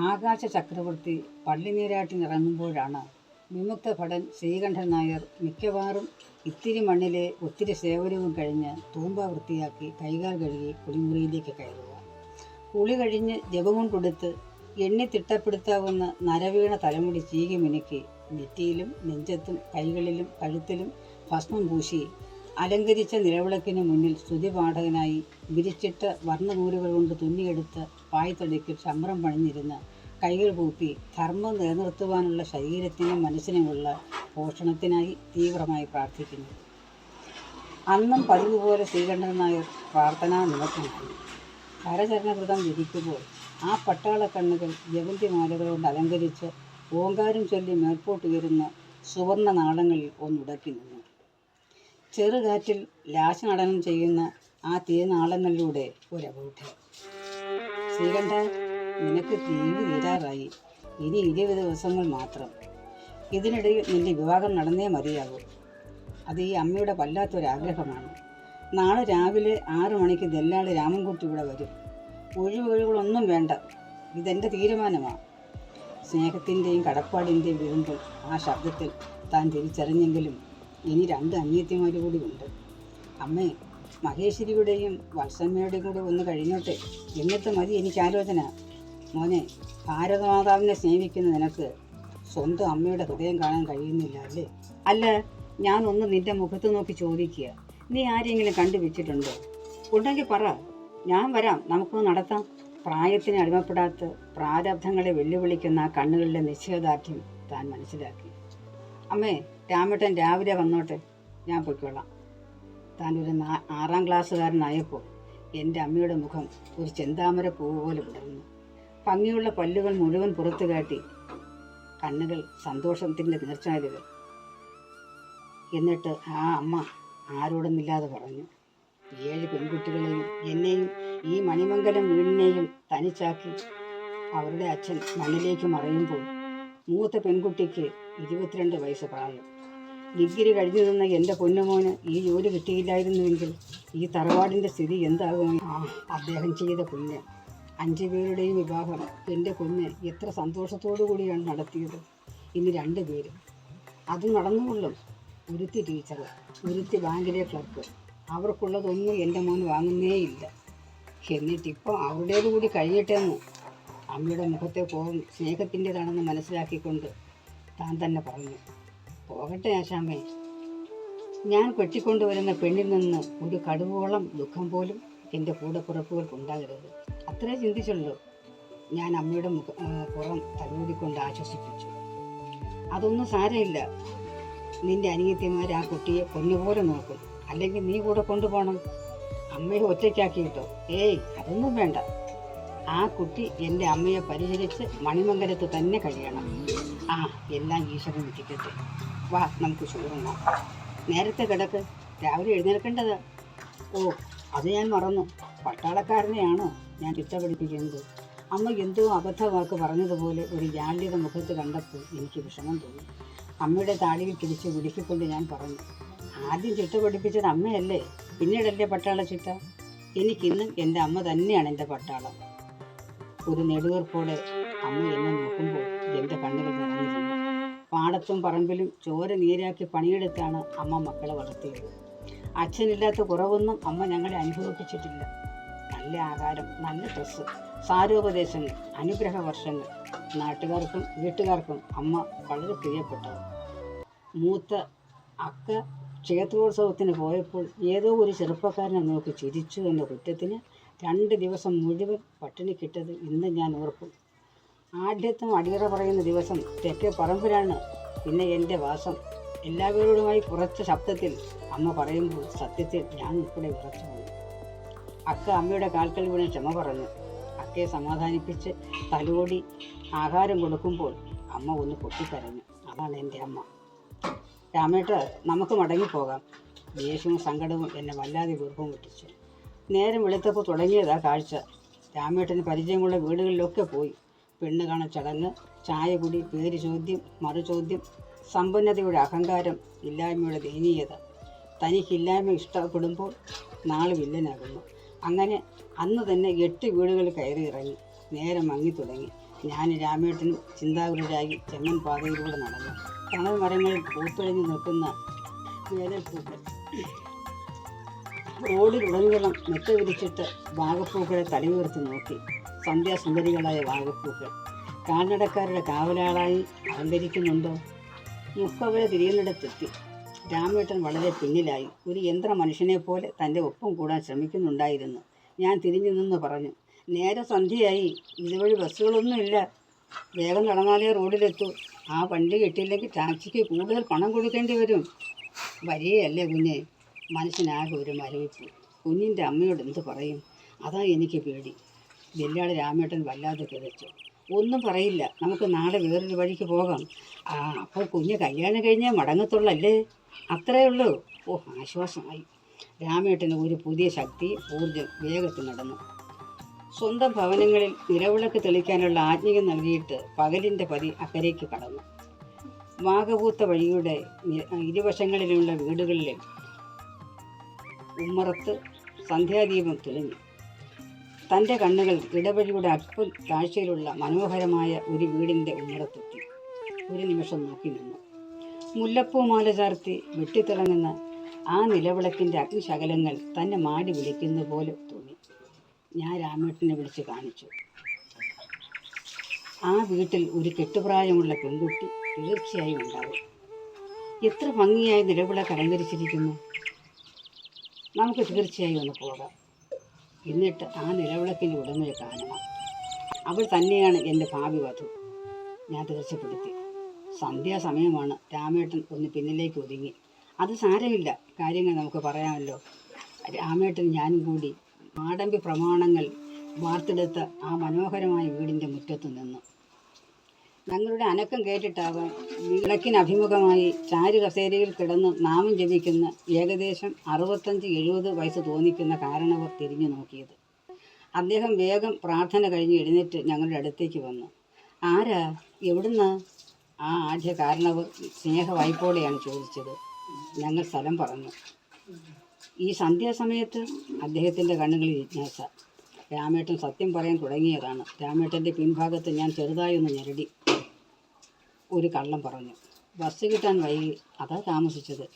ആകാശ ചക്രവർത്തി പള്ളിനീരാട്ടിനിറങ്ങുമ്പോഴാണ് വിമുക്ത ഭടൻ ശ്രീകണ്ഠൻ നായർ മിക്കവാറും ഇത്തിരി മണ്ണിലെ ഒത്തിരി സേവനവും കഴിഞ്ഞ് തൂമ്പ വൃത്തിയാക്കി കൈകാൽ കഴുകി കുളിമുറിയിലേക്ക് കയറുക. കുളി കഴിഞ്ഞ് ജപവും കൊടുത്ത് എണ്ണി തിട്ടപ്പെടുത്താവുന്ന നരവീണ തലമുടി ചീകി മിനുക്കി നെറ്റിയിലും നെഞ്ചത്തും കൈകളിലും കഴുത്തിലും ഭസ്മം പൂശി അലങ്കരിച്ച നിലവിളക്കിന് മുന്നിൽ സ്തുതിപാഠകനായി വിരിച്ചിട്ട വർണനൂലുകൾ കൊണ്ട് തുന്നിയെടുത്ത് പായ്ത്തടിക്കിൽ ചമ്രം പണിഞ്ഞിരുന്ന് കൈകൾ കൂപ്പി ധർമ്മം നിലനിർത്തുവാനുള്ള ശരീരത്തിനും മനസ്സിനുമുള്ള പോഷണത്തിനായി തീവ്രമായി പ്രാർത്ഥിക്കുന്നു. അന്നും പതിവ് പോലെ ശ്രീകണ്ഠനായ പ്രാർത്ഥനാ നിമഗ്നനായി കരചരണകൃതം വിധിക്കുമ്പോൾ ആ പട്ടാള കണ്ണുകൾ ജവന്തിമാലകൾ കൊണ്ട് അലങ്കരിച്ച് ഓങ്കാരം ചൊല്ലി മേൽപോട്ട് ഉയരുന്ന സുവർണ നാളങ്ങളിൽ ഒന്നുടക്കി നിന്നു. ചെറുകാറ്റിൽ ലാശനടനം ചെയ്യുന്ന ആ തീനാളങ്ങളിലൂടെ ഒരവൂട്ടെ ശ്രീകണ്ഠ നിനക്ക് തീവ് തീരാറായി. ഇനി ഇരുപത് ദിവസങ്ങൾ മാത്രം. ഇതിനിടയിൽ നിന്റെ വിവാഹം നടന്നേ മതിയാകൂ. അത് ഈ അമ്മയുടെ വല്ലാത്തൊരാഗ്രഹമാണ്. നാളെ രാവിലെ ആറു മണിക്ക് ദല്ലാളി രാമൻകുട്ടി ഇവിടെ വരും. ഒഴിവൊഴികളൊന്നും വേണ്ട. ഇതെന്റെ തീരുമാനമാണ് സ്നേഹത്തിന്റെയും കടപ്പാടിന്റെയും വിരുമ്പോൾ ആ ശബ്ദത്തിൽ താൻ തിരിച്ചറിഞ്ഞെങ്കിലും ഇനി രണ്ട് അനിയത്തിമാർ കൂടി ഉണ്ട്. അമ്മേ മഹേശ്വരിയുടെയും വത്സമ്മയുടെയും കൂടെ ഒന്ന് കഴിഞ്ഞോട്ടെ? എന്നിട്ട് മതി എനിക്ക് ആലോചന. മോനെ ഭാരതമാതാവിനെ സേവിക്കുന്ന നിനക്ക് സ്വന്തം അമ്മയുടെ ഹൃദയം കാണാൻ കഴിയുന്നില്ല അല്ലേ? അല്ല ഞാനൊന്ന് നിന്റെ മുഖത്ത് നോക്കി ചോദിക്കുക. നീ ആരെങ്കിലും കണ്ടുവച്ചിട്ടുണ്ടോ ഉണ്ടെങ്കിൽ പറ. ഞാൻ വരാം. നമുക്കൊന്ന് നടത്താം. പ്രായത്തിന് അടിമപ്പെടാത്ത പ്രാരബ്ധങ്ങളെ വെല്ലുവിളിക്കുന്ന ആ കണ്ണുകളിലെ നിശ്ചയദാർഢ്യം താൻ മനസ്സിലാക്കി. അമ്മേ രാമേട്ടൻ രാവിലെ വന്നോട്ടെ. ഞാൻ പൊയ്ക്കൊള്ളാം താൻ ഒരു ആറാം ക്ലാസ്സുകാരനായപ്പോൾ എന്റെ അമ്മയുടെ മുഖം ഒരു ചെന്താമര പൂവ് പോലെ വിടർന്നു ഭംഗിയുള്ള പല്ലുകൾ മുഴുവൻ പുറത്തു കാട്ടി കണ്ണുകൾ സന്തോഷത്തിന്റെ നീർച്ചാലുകൾ. എന്നിട്ട് ആ അമ്മ ആരോടൊന്നില്ലാതെ പറഞ്ഞു ഏഴ് പെൺകുട്ടികളെയും എന്നെയും ഈ മണിമംഗലം വീടിനെയും തനിച്ചാക്കി അവരുടെ അച്ഛൻ മണ്ണിലേക്ക് മറയുമ്പോൾ മൂത്ത പെൺകുട്ടിക്ക് ഇരുപത്തിരണ്ട് വയസ്സ് പ്രായം. ഡിഗ്രി കഴിഞ്ഞു നിന്ന എന്റെ പൊന്നുമോന് ഈ ജോലി കിട്ടിയില്ലായിരുന്നുവെങ്കിൽ ഈ തറവാടിന്റെ സ്ഥിതി എന്താകുമെന്ന് അദ്ദേഹം ചെയ്ത പുണ്യം. അഞ്ചു പേരുടെയും വിവാഹം എന്റെ കുഞ്ഞ് എത്ര സന്തോഷത്തോടു കൂടിയാണ് നടത്തിയത്. ഇനി രണ്ട് പേരും. അത് നടന്നുകൊള്ളും. ഒരുത്തി ടീച്ചർ ഒരുത്തി ബാങ്കിലെ ക്ലർക്ക്. അവർക്കുള്ളതൊന്നും എന്റെ മോൻ വാങ്ങുന്നേയില്ല. എന്നിട്ടിപ്പോൾ അവരുടേത് കൂടി കഴിയട്ടെന്ന്. അമ്മയുടെ മുഖത്തെ കോപം സ്നേഹത്തിന്റെതാണെന്ന് മനസ്സിലാക്കിക്കൊണ്ട് താൻ തന്നെ പറഞ്ഞു. പോകട്ടെ ആശാമേ ഞാൻ കെട്ടിക്കൊണ്ടുവരുന്ന പെണ്ണിൽ നിന്ന് ഒരു കടുവോളം ദുഃഖം പോലും എന്റെ കൂടപ്പിറപ്പുകൾക്ക് ഉണ്ടാകരുത് അത്രേ ചിന്തിച്ചുള്ളൂ. ഞാൻ അമ്മയുടെ മുഖ പുറം തലോടിക്കൊണ്ട് ആശ്വസിപ്പിച്ചു. അതൊന്നും സാരമില്ല. നിന്റെ അനിയത്തിമാർ ആ കുട്ടിയെ പൊന്നുപോലെ നോക്കും. അല്ലെങ്കിൽ നീ കൂടെ കൊണ്ടുപോകണം അമ്മയെ ഒറ്റയ്ക്കാക്കിയിട്ടോ ഏയ് അതൊന്നും വേണ്ട. ആ കുട്ടി എന്റെ അമ്മയെ പരിചരിച്ച് മണിമംഗലത്ത് തന്നെ കഴിയണം. ആ എല്ലാം ഈശ്വരൻ എത്തിക്കട്ടെ വാ നമുക്ക് ചോറുണ്ടാം നേരത്തെ കിടക്ക്. രാവിലെ എഴുന്നേൽക്കേണ്ടത്. ഓ അത് ഞാൻ മറന്നു. പട്ടാളക്കാരനെയാണോ ഞാൻ ചിട്ട അമ്മ എന്തോ അബദ്ധവാക്ക് പറഞ്ഞതുപോലെ ഒരു ജാള്യത മുഖത്ത് കണ്ടപ്പോൾ എനിക്ക് വിഷമം തോന്നി. അമ്മയുടെ താടിയിൽ പിടിച്ച് വിളിക്കൊണ്ട് ഞാൻ പറഞ്ഞു ആദ്യം ചിട്ട പഠിപ്പിച്ചത് അമ്മയല്ലേ? പിന്നീടല്ലേ പട്ടാള ചിട്ട? എനിക്കിന്നും എന്റെ അമ്മ തന്നെയാണ് എന്റെ പട്ടാളം. ഒരു നെടുവീർപ്പോടെ അമ്മ എന്നെ നോക്കുമ്പോൾ എന്റെ കണ്ണുകൾ നിറഞ്ഞിരുന്നു. പാടത്തും പറമ്പിലും ചോര നീരാക്കി പണിയെടുത്താണ് അമ്മ മക്കളെ വളർത്തിയത്. അച്ഛനില്ലാത്ത കുറവൊന്നും അമ്മ ഞങ്ങളെ അനുഭവിപ്പിച്ചിട്ടില്ല. നല്ല ആഹാരം നല്ല ഡ്രസ്സ് സാരോപദേശങ്ങൾ അനുഗ്രഹ വർഷങ്ങൾ. നാട്ടുകാർക്കും വീട്ടുകാർക്കും അമ്മ വളരെ പ്രിയപ്പെട്ടത് മൂത്ത അക്ക ക്ഷേത്രോത്സവത്തിന് പോയപ്പോൾ ഏതോ ഒരു ചെറുപ്പക്കാരനെ നോക്കി ചിരിച്ചു എന്ന കുറ്റത്തിന് രണ്ട് ദിവസം മുഴുവൻ പട്ടിണി കിട്ടത് ഇന്ന് ഞാൻ ഓർക്കും. ആദ്യത്തും അടിയറ പറയുന്ന ദിവസം തെക്കേ പറമ്പിലാണ് പിന്നെ എന്റെ വാസം. എല്ലാവരോടുമായി കുറച്ച് ശബ്ദത്തിൽ അമ്മ പറയുമ്പോൾ സത്യത്തിൽ ഞാൻ ഉൾപ്പെടെ വിറച്ചു പോയി അക്ക അമ്മയുടെ കാൽക്കൽ വീണ് ക്ഷമ പറഞ്ഞു. അക്കയെ സമാധാനിപ്പിച്ച് തലോടി ആഹാരം കൊടുക്കുമ്പോൾ അമ്മ ഒന്ന് പൊട്ടിക്കരഞ്ഞു. അതാണ് എന്റെ അമ്മ. രാമേട്ട നമുക്ക് മടങ്ങിപ്പോകാം ദേഷ്യവും സങ്കടവും എന്നെ വല്ലാതെ വീർപ്പം മുട്ടിച്ചു നേരം വെളുത്തപ്പോൾ തുടങ്ങിയതാ കാഴ്ച. രാമേട്ടന് പരിചയമുള്ള വീടുകളിലൊക്കെ പോയി. പെണ്ണ് കാണ ചടങ്ങ് ചായകുടി പേര് ചോദ്യം മറുചോദ്യം സമ്പന്നതയുടെ അഹങ്കാരം ഇല്ലായ്മയുടെ ദയനീയത. തനിക്കില്ലായ്മ ഇഷ്ടപ്പെടുമ്പോൾ നാളെ വില്ലനാകുന്നു. അങ്ങനെ അന്ന് തന്നെ എട്ട് വീടുകൾ കയറി ഇറങ്ങി. നേരം മങ്ങി തുടങ്ങി. ഞാൻ രാമേട്ടൻ ചിന്താകുലരായി ചെമ്മൻ പാതയിലൂടെ നടന്നു. തണൽ മരങ്ങളിൽ പൂത്തൊഴിഞ്ഞു നിൽക്കുന്ന വേനൽപ്പൂക്കൾ റോഡിലുടനീളം മെത്ത വിരിച്ചിട്ട് വാഗപ്പൂക്കളെ തലയുയർത്തി നോക്കി. സന്ധ്യാസുന്ദരികളായ വാഗപ്പൂക്കൾ. കാൽനടക്കാരുടെ കാവലാളായി അലങ്കരിക്കുന്നുണ്ടോ? മുക്കവരെ തിരിയുന്നിടത്തെത്തി. രാമേട്ടൻ വളരെ പിന്നിലായി. ഒരു യന്ത്ര മനുഷ്യനെ പോലെ തന്റെ ഒപ്പം കൂടാൻ ശ്രമിക്കുന്നുണ്ടായിരുന്നു. ഞാൻ തിരിഞ്ഞു നിന്ന് പറഞ്ഞു നേരെ സന്ധ്യയായി. ഇതുവഴി ബസ്സുകളൊന്നുമില്ല വേഗം നടന്നാലേ റോഡിലെത്തൂ. ആ വണ്ടി കിട്ടിയില്ലെങ്കിൽ ടാക്സിക്ക് കൂടുതൽ പണം കൊടുക്കേണ്ടി വരും. വരികയല്ലേ കുഞ്ഞെ. മനസ്സിനാകെ ഒരു മരവിപ്പ്. കുഞ്ഞിന്റെ അമ്മയോട് എന്ത് പറയും? അതാ എനിക്ക് പേടി. വെല്ലാളി രാമേട്ടൻ വല്ലാതെ കിതച്ചു. ഒന്നും പറയില്ല. നമുക്ക് നാളെ വേറൊരു വഴിക്ക് പോകാം. ആ അപ്പോൾ കുഞ്ഞ് കല്യാണം കഴിഞ്ഞാൽ മടങ്ങത്തുള്ളല്ലേ? അത്രയേ ഉള്ളൂ. ഓ ആശ്വാസമായി. രാമേട്ടന് ഒരു പുതിയ ശക്തി ഊർജം വേഗത്തിൽ നടന്നു. സ്വന്തം ഭവനങ്ങളിൽ നിലവിളക്ക് തെളിക്കാനുള്ള ആജ്ഞയും നൽകിയിട്ട് പകലിന്റെ പതി അക്കരയ്ക്ക് കടന്നു. വാഗപൂത്ത വഴിയുടെ ഇരുവശങ്ങളിലുള്ള വീടുകളിലെ ഉമ്മറത്ത് സന്ധ്യാദീപം തെളിഞ്ഞു. തന്റെ കണ്ണുകൾ ഇടവഴിയുടെ അല്പം കാഴ്ചയിലുള്ള മനോഹരമായ ഒരു വീടിന്റെ ഉമ്മറത്തെത്തി. ഒരു നിമിഷം നോക്കി നിന്നു. മുല്ലപ്പൂമാല ചാർത്തി വെട്ടിത്തിളങ്ങുന്ന ആ നിലവിളക്കിന്റെ അഗ്നിശകലങ്ങൾ തന്നെ മാടി വിളിക്കുന്ന പോലെ തോന്നി. ഞാൻ രാമേട്ടനെ വിളിച്ച് കാണിച്ചു. ആ വീട്ടിൽ ഒരു കെട്ടുപ്രായമുള്ള പെൺകുട്ടി തീർച്ചയായും ഉണ്ടാവും. എത്ര ഭംഗിയായി നിലവിളക്ക് അലങ്കരിച്ചിരിക്കുന്നു. നമുക്ക് തീർച്ചയായും ഒന്ന് പോകാം. എന്നിട്ട് ആ നിലവിളക്കിന്റെ ഉടമയെ കാണണം. അവൾ തന്നെയാണ് എന്റെ ഭാവി വധു. ഞാൻ തീർച്ചപ്പെടുത്തി സന്ധ്യാസമയമാണ് രാമേട്ടൻ ഒന്ന് പിന്നിലേക്ക് ഒതുങ്ങി. അത് സാരമില്ല. കാര്യങ്ങൾ നമുക്ക് പറയാമല്ലോ. രാമേട്ടൻ ഞാനും കൂടി മാടമ്പി പ്രമാണങ്ങൾ വാർത്തെടുത്ത ആ മനോഹരമായ വീടിന്റെ മുറ്റത്ത് നിന്നു. ഞങ്ങളുടെ അനക്കം കേട്ടിട്ടാവാം വിളക്കിന് അഭിമുഖമായി ചാരു കസേരയിൽ കിടന്ന് നാമം ജപിക്കുന്ന ഏകദേശം അറുപത്തഞ്ച് എഴുപത് വയസ്സ് തോന്നിക്കുന്ന കാരണവർ തിരിഞ്ഞു നോക്കിയത്. അദ്ദേഹം വേഗം പ്രാർത്ഥന കഴിഞ്ഞ് എഴുന്നേറ്റ് ഞങ്ങളുടെ അടുത്തേക്ക് വന്നു. ആരാ? എവിടുന്നാ? ആ ആദ്യ കാരണവർ സ്നേഹവായ്പോടെയാണ് ചോദിച്ചത്. ഞങ്ങൾ സ്ഥലം പറഞ്ഞു. ഈ സന്ധ്യാസമയത്ത് അദ്ദേഹത്തിന്റെ കണ്ണുകളിൽ ജിജ്ഞാസ. രാമേട്ടൻ സത്യം പറയാൻ തുടങ്ങിയതാണ്. രാമേട്ടന്റെ പിൻഭാഗത്ത് ഞാൻ ചെറുതായി ഒന്ന് ഞെരടി. ഒരു കള്ളം പറഞ്ഞു. ബസ് കിട്ടാൻ വൈകി. അതാ താമസിച്ചത്.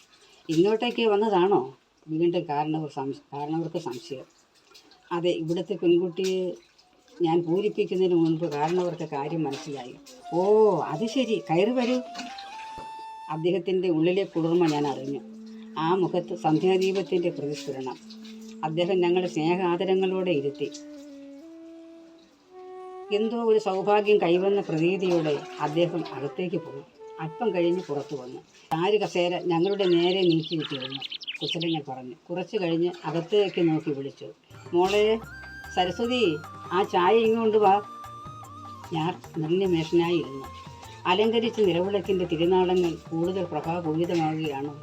ഇങ്ങോട്ടേക്ക് വന്നതാണോ? വീണ്ടും കാരണവർ സംശ കാരണവർക്ക് സംശയം. അതെ ഇവിടുത്തെ പെൺകുട്ടിയെ ഞാൻ പൂരിപ്പിക്കുന്നതിന് മുൻപ് കാരണവർക്ക് കാര്യം മനസ്സിലായി. ഓ അത് ശരി. കയറി വരൂ. അദ്ദേഹത്തിന്റെ ഉള്ളിലെ കുളിർമ ഞാൻ അറിഞ്ഞു. ആ മുഖത്ത് സന്ധ്യാദീപത്തിന്റെ പ്രതിസ്ഫുരണം. അദ്ദേഹം ഞങ്ങളെ സ്നേഹാദരങ്ങളോടെ ഇരുത്തി. എന്തോ ഒരു സൗഭാഗ്യം കൈവന്ന പ്രതീതിയോടെ അദ്ദേഹം അകത്തേക്ക് പോയി. അല്പം കഴിഞ്ഞ് പുറത്തു വന്നു. ആര് കസേര ഞങ്ങളുടെ നേരെ നീക്കി നീക്കിയിട്ടിരുന്നു കുശലങ്ങൾ പറഞ്ഞു. കുറച്ച് കഴിഞ്ഞ് അകത്തേക്ക് നോക്കി വിളിച്ചു. മോളെ സരസ്വതി ആ ചായ ഇങ്ങോണ്ട് വാ. ഞാൻ നിർനിമേഷനായി ഇരുന്നു. അലങ്കരിച്ച നിലവിളക്കിന്റെ തിരുനാളങ്ങൾ കൂടുതൽ പ്രഭാപൂരിതമാവുകയാണ്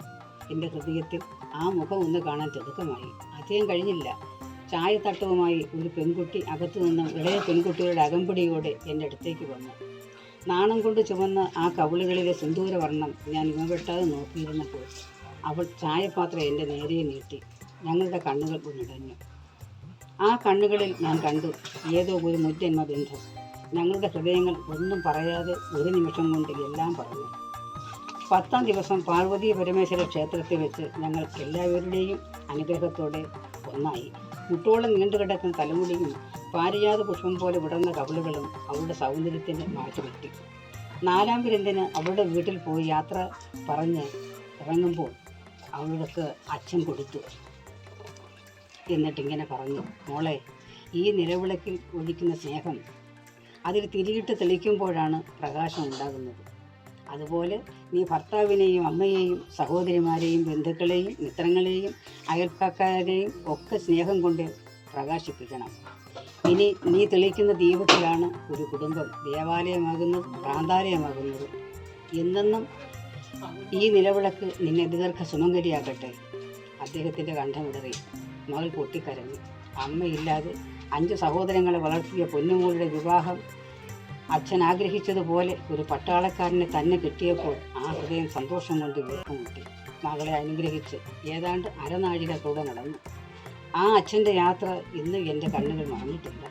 എന്റെ ഹൃദയത്തിൽ ആ മുഖം ഒന്ന് കാണാൻ തിടുക്കമായി അധികം കഴിഞ്ഞില്ല. ചായത്തട്ടവുമായി ഒരു പെൺകുട്ടി അകത്തു നിന്നും ഇളയ പെൺകുട്ടികളുടെ അകമ്പടിയോടെ എന്റെ അടുത്തേക്ക് വന്നു. നാണം കൊണ്ട് ചുമന്ന ആ കവിളുകളിലെ സിന്ദൂരവർണം ഞാൻ ഇമവെട്ടാതെ നോക്കിയിരുന്നപ്പോൾ അവൾ ചായപാത്രം എന്റെ നേരെ നീട്ടി. ഞങ്ങളുടെ കണ്ണുകൾ ഉന്നിടഞ്ഞു ആ കണ്ണുകളിൽ ഞാൻ കണ്ടു ഏതോ ഒരു മുറ്റന്മ ബന്ധം ഞങ്ങളുടെ ഹൃദയങ്ങൾ ഒന്നും പറയാതെ ഒരു നിമിഷം കൊണ്ട് എല്ലാം പറഞ്ഞു. പത്താം ദിവസം പാർവതി പരമേശ്വര ക്ഷേത്രത്തിൽ വെച്ച് ഞങ്ങൾ എല്ലാവരുടെയും അനുഗ്രഹത്തോടെ ഒന്നായി. മുട്ടോളം നീണ്ടുകിടക്കുന്ന തലമുടിയും പാരിജാത പുഷ്പം പോലെ വിടർന്ന കവളുകളും അവളുടെ സൗന്ദര്യത്തിന് മാറ്റുപറ്റി നാലാം വിരുന്നിന് അവളുടെ വീട്ടിൽ പോയി യാത്ര പറഞ്ഞ് ഇറങ്ങുമ്പോൾ അവൾക്ക് അച്ഛൻ കൊടുത്തു. എന്നിട്ടിങ്ങനെ പറഞ്ഞു മോളെ ഈ നിലവിളക്കിൽ ഒഴിക്കുന്ന സ്നേഹം അതിൽ തിരിയിട്ട് തെളിക്കുമ്പോഴാണ് പ്രകാശം ഉണ്ടാകുന്നത്. അതുപോലെ നീ ഭർത്താവിനെയും അമ്മയെയും സഹോദരിമാരെയും ബന്ധുക്കളെയും മിത്രങ്ങളെയും അയൽക്കാരെയും ഒക്കെ സ്നേഹം കൊണ്ട് പ്രകാശിപ്പിക്കണം. ഇനി നീ തെളിക്കുന്ന ദീപത്തിലാണ് ഒരു കുടുംബം ദേവാലയമാകുന്നത് പ്രാന്താലയമാകുന്നത്. എന്നെന്നും ഈ നിലവിളക്ക് നിന്നെ ദീർഘ സുമങ്കരിയാകട്ടെ അദ്ദേഹത്തിന്റെ കണ്ഠമിടറി മകൾ പൊട്ടിക്കരഞ്ഞു. അമ്മയില്ലാതെ അഞ്ച് സഹോദരങ്ങളെ വളർത്തിയ പൊന്നുമോളുടെ വിവാഹം അച്ഛൻ ആഗ്രഹിച്ചതുപോലെ ഒരു പട്ടാളക്കാരനെ തന്നെ കിട്ടിയപ്പോൾ ആ ഹൃദയം സന്തോഷം കൊണ്ട് വീർക്കുമുട്ടി മകളെ അനുഗ്രഹിച്ച് ഏതാണ്ട് അരനാഴിക കൂടെ നടന്നു. ആ അച്ഛന്റെ യാത്ര ഇന്ന് എന്റെ കണ്ണുകൾ മറന്നിട്ടില്ല.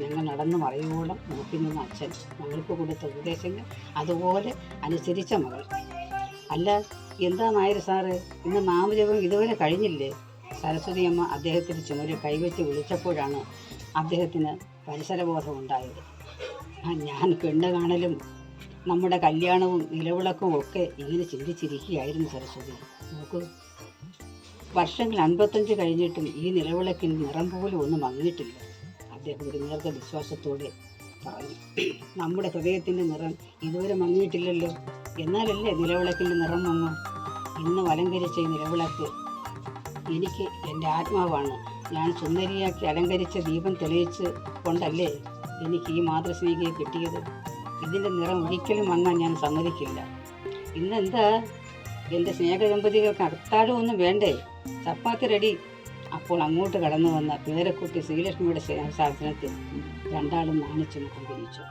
ഞങ്ങൾ നടന്നു മറയോളം നോക്കി നിന്ന അച്ഛൻ ഞങ്ങൾക്ക് കൊടുത്ത ഉപദേശങ്ങൾ അതുപോലെ അനുസരിച്ച മകൾ. അല്ല എന്താ നായർ സാറ്? ഇന്ന് നാമജപം ഇതുവരെ കഴിഞ്ഞില്ലേ? സരസ്വതി അമ്മ അദ്ദേഹത്തിന് ചുമരിൽ കൈവച്ച് വിളിച്ചപ്പോഴാണ് അദ്ദേഹത്തിന് പരിസരബോധം ഉണ്ടായത് ഞാൻ പെണ്ണ് കാണലും നമ്മുടെ കല്യാണവും നിലവിളക്കും ഒക്കെ ഇങ്ങനെ ചിന്തിച്ചിരിക്കുകയായിരുന്നു സരസ്വതി. നോക്കൂ. വർഷങ്ങൾ അൻപത്തഞ്ച് കഴിഞ്ഞിട്ടും ഈ നിലവിളക്കിന് നിറം പോലും ഒന്നും മങ്ങിയിട്ടില്ല അദ്ദേഹം ഒരു നേർത്ത വിശ്വാസത്തോടെ പറഞ്ഞു. നമ്മുടെ ഹൃദയത്തിന്റെ നിറം ഇതുവരെ മങ്ങിയിട്ടില്ലല്ലോ. എന്നാലല്ലേ നിലവിളക്കിന്റെ നിറം മങ്ങും? ഇന്ന് അലങ്കരിച്ച ഈ നിലവിളക്ക് എനിക്ക് എന്റെ ആത്മാവാണ്. ഞാൻ സുന്ദരിയാക്കി അലങ്കരിച്ച ദീപം തെളിയിച്ച് കൊണ്ടല്ലേ എനിക്ക് ഈ മാതൃസ്നേഹിയെ കിട്ടിയത്? ഇതിന്റെ നിറം ഒരിക്കലും വന്നാൽ ഞാൻ സമ്മതിക്കില്ല. ഇന്നെന്താ? എന്റെ സ്നേഹദമ്പതികൾക്ക് അത്താഴം ഒന്നും വേണ്ടേ? ചപ്പാത്തി റെഡി അപ്പോൾ അങ്ങോട്ട് കടന്നു വന്ന പേരക്കുട്ടി ശ്രീലക്ഷ്മിയുടെ സ്നേഹസാധനത്തിൽ രണ്ടാളും നാണിച്ചു മുഖം തിരിച്ചു